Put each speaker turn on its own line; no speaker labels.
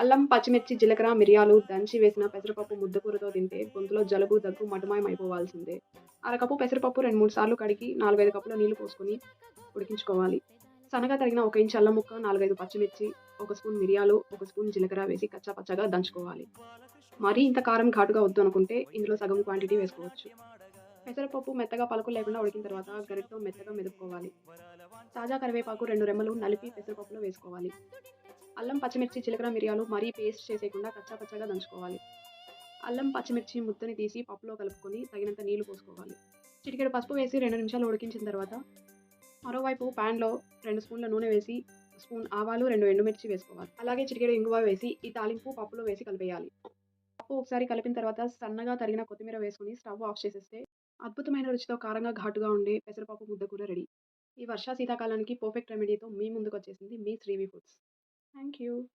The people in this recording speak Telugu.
అల్లం పచ్చిమిర్చి జీలకర్ర మిరియాలు దంచి వేసిన పెసరపప్పు ముద్దకూరతో తింటే గొంతులో జలుబు దగ్గు మటుమాయం అయిపోవాల్సిందే. అరకప్పు పెసరపప్పు రెండు మూడు సార్లు కడిగి నాలుగైదు కప్పుల నీళ్ళు పోసుకొని ఉడికించుకోవాలి. సన్నగా తరిగిన ఒక ఇంచు అల్లం ముక్క నాలుగైదు పచ్చిమిర్చి ఒక స్పూన్ మిరియాలు ఒక స్పూన్ జీలకర్ర వేసి కచ్చా పచ్చగా దంచుకోవాలి. మరీ ఇంత కారం ఘాటుగా వద్దు అనుకుంటే ఇందులో సగం క్వాంటిటీ వేసుకోవచ్చు. పెసరపప్పు మెత్తగా పలుకులు లేకుండా ఉడికిన తర్వాత గరిటతో మెత్తగా మెదుపుకోవాలి. తాజా కరివేపాకు రెండు రెమ్మలు నలిపి పెసరపప్పులో వేసుకోవాలి. అల్లం పచ్చిమిర్చి జీలకర్ర మిరియాలు మరీ పేస్ట్ చేసేయకుండా కచ్చా పచ్చగా దంచుకోవాలి. అల్లం పచ్చిమిర్చి ముద్దని తీసి పప్పులో కలుపుకొని తగినంత నీళ్ళు పోసుకోవాలి. చిటికెడు పసుపు వేసి రెండు నిమిషాలు ఉడికించిన తర్వాత మరోవైపు ప్యాన్లో రెండు స్పూన్ల నూనె వేసి స్పూన్ ఆవాలు రెండు ఎండుమిర్చి వేసుకోవాలి. అలాగే చిటికెడు ఇంగువ వేసి ఈ తాలింపు పప్పులో వేసి కలిపేయాలి. పప్పు ఒకసారి కలిపిన తర్వాత సన్నగా తరిగిన కొత్తిమీర వేసుకుని స్టవ్ ఆఫ్ చేసేస్తే అద్భుతమైన రుచితో కారంగా ఘాటుగా ఉండే పెసరపప్పు ముద్ద కూర రెడీ. ఈ వర్షా శీతాకాలానికి పర్ఫెక్ట్ రెమెడీతో మీ ముందుకు వచ్చేసింది మీ శ్రీవి ఫుడ్స్. Thank you.